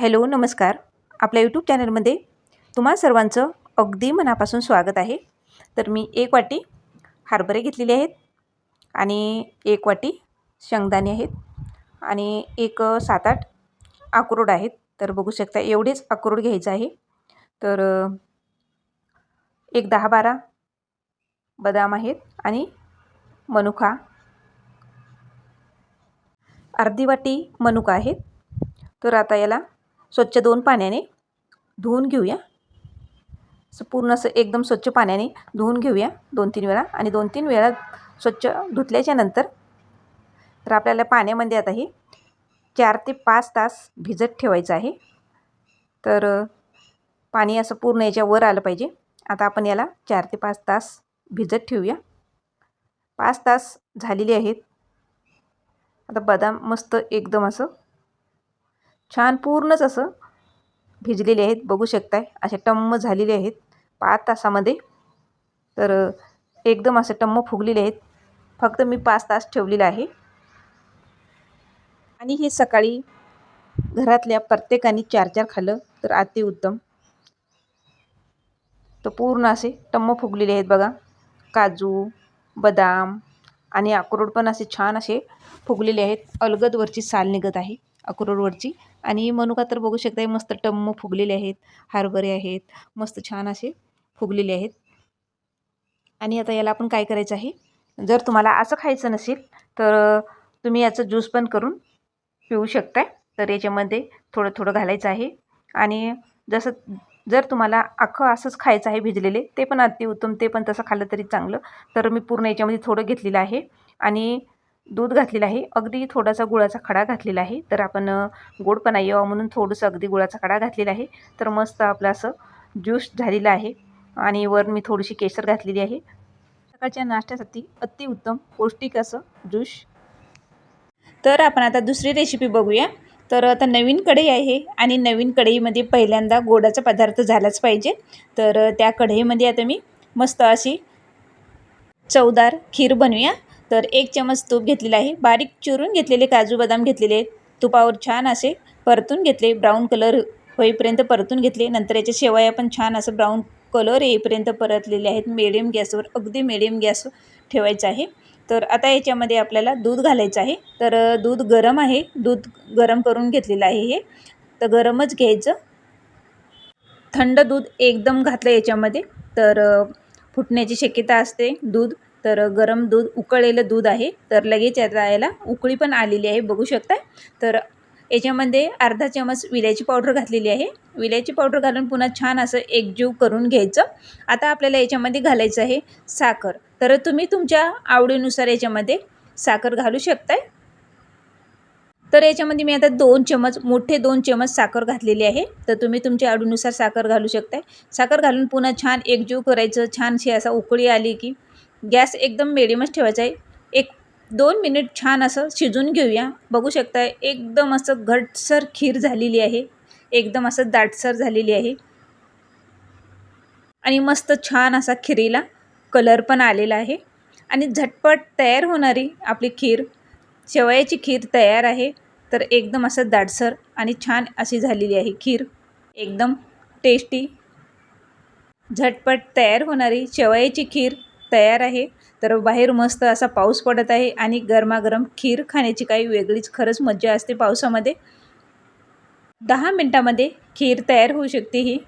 Hello नमस्कार. आपल्या YouTube चॅनलमध्ये तुम्हा सर्वांचं अगदी मनापासून स्वागत आहे. तर मी एक वाटी हरभरे घेतलेले आहेत आणि एक वाटी शेंगदाणे आहेत आणि एक सात आठ अक्रोड आहेत. तर बघू शकता एवढेच अक्रोड घ्यायचं आहे. तर एक दहा बारा बदाम आहेत आणि मनुका अर्धी वाटी मनुका आहेत. तर आता याला स्वच्छ दोन पाण्याने धुवून घेऊया. असं पूर्ण असं एकदम स्वच्छ पाण्याने धुवून घेऊया दोन तीन वेळा आणि दोन तीन वेळा स्वच्छ धुतल्याच्या नंतर तर आपल्याला पाण्यामध्ये आता हे चार ते पाच तास भिजत ठेवायचं आहे. तर पाणी असं पूर्ण याच्यावर आलं पाहिजे. आता आपण याला चार ते पाच तास भिजत ठेवूया. पाच तास झालेले आहेत. आता बदाम मस्त एकदम असं छान पूर्णच असं भिजलेले आहेत. बघू शकताय असे टम्म झालेले आहेत. पाच तासामध्ये. तर एकदम असे टम्म फुगलेले आहेत. फक्त मी पाच तास ठेवलेलं आहे. आणि हे सकाळी घरातल्या प्रत्येकाने चार चार खाल्लं तर अतिउत्तम तर पूर्ण असे टम्म फुगलेले आहेत बघा. काजू बदाम आणि अक्रोड पण असे छान असे फुगलेले आहेत. अलगदवरची साल निघत आहे अक्रोडवरची. आणि मनुका तर बघू शकता मस्त टम्म फुगलेले आहेत हरभरे आहेत मस्त छान असे फुगलेले आहेत. आणि आता याला आपण काय करायचं आहे? जर तुम्हाला असं खायचं नसेल तर तुम्ही याचं ज्यूस पण करून पिऊ शकताय. तर याच्यामध्ये थोडं थोडं घालायचं आहे. आणि जसं जर तुम्हाला अख्खं असंच खायचं आहे भिजलेले ते पण अतिउत्तम ते पण तसं खाल्लं तरी चांगलं. तर मी पूर्ण याच्यामध्ये थोडं घेतलेलं आहे. आणि दूध घातलेलं आहे. अगदी थोडासा गुळाचा खडा घातलेला आहे. तर आपण गोडपणा यावा म्हणून थोडंसं अगदी गुळाचा खडा घातलेला आहे. तर मस्त आपलं असं ज्यूस झालेलं आहे. आणि वर मी थोडीशी केसर घातलेली आहे. सकाळच्या नाश्त्यासाठी अतिउत्तम पौष्टिक असं ज्यूस. तर आपण आता दुसरी रेसिपी बघूया. तर आता नवीन कढई आहे आणि नवीन कढईमध्ये पहिल्यांदा गोडाचा पदार्थ झालाच पाहिजे. तर त्या कढईमध्ये आता मी मस्त अशी चवदार खीर बनवूया. तर एक चमच तूप घेतलेलं आहे. बारीक चिरून घेतलेले काजू बदाम घेतलेले तुपावर छान असे परतून घेतले. ब्राऊन कलर होईपर्यंत परतून घेतले. नंतर याच्या शेवया पण छान असं ब्राऊन कलर येईपर्यंत परतलेले आहेत. मिडियम गॅसवर अगदी मिडियम गॅस ठेवायचं आहे. तर आता याच्यामध्ये आपल्याला दूध घालायचं आहे. तर दूध गरम आहे. दूध गरम करून घेतलेलं आहे हे. तर गरमच घ्यायचं. थंड दूध एकदम घातलं याच्यामध्ये. तर फुटण्याची शक्यता असते. दूध तर गरम दूध उकळलेलं दूध आहे. तर लगेच याचा याला उकळी पण आलेली आहे बघू शकता. तर याच्यामध्ये अर्धा चमच विलायची पावडर घातलेली आहे. विलायची पावडर घालून पुन्हा छान असं एकजीव करून घ्यायचं. आता आपल्याला याच्यामध्ये घालायचं आहे साखर. तर तुम्ही तुमच्या आवडीनुसार याच्यामध्ये साखर घालू शकताय. तर याच्यामध्ये मी आता दोन चमच मोठे दोन चमच साखर घातलेली आहे. तर तुम्ही तुमच्या आवडीनुसार साखर घालू शकताय. साखर घालून पुन्हा छान एकजीव करायचं. छानशी असा उकळी आली की गॅस एकदम मिडियमच ठेवायचा आहे. एक दोन मिनिट छान असं शिजून घेऊया. बघू शकता एकदम असं घटसर खीर झालेली आहे. एकदम असं दाटसर झालेली आहे. आणि मस्त छान असा खिरीला कलर पण आलेला आहे. आणि झटपट तयार होणारी आपली खीर शेवयाची खीर तयार आहे. तर एकदम असं दाटसर आणि छान अशी झालेली आहे खीर. एकदम टेस्टी झटपट तयार होणारी शेवयाची खीर तयार आहे. तर बाहेर मस्त असा पाऊस पडत आहे आणि गरमागरम खीर खाण्याची काही वेगळीच खरंच मज्जा असते पावसामध्ये. दहा मिनटामध्ये खीर तयार होऊ शकते ही.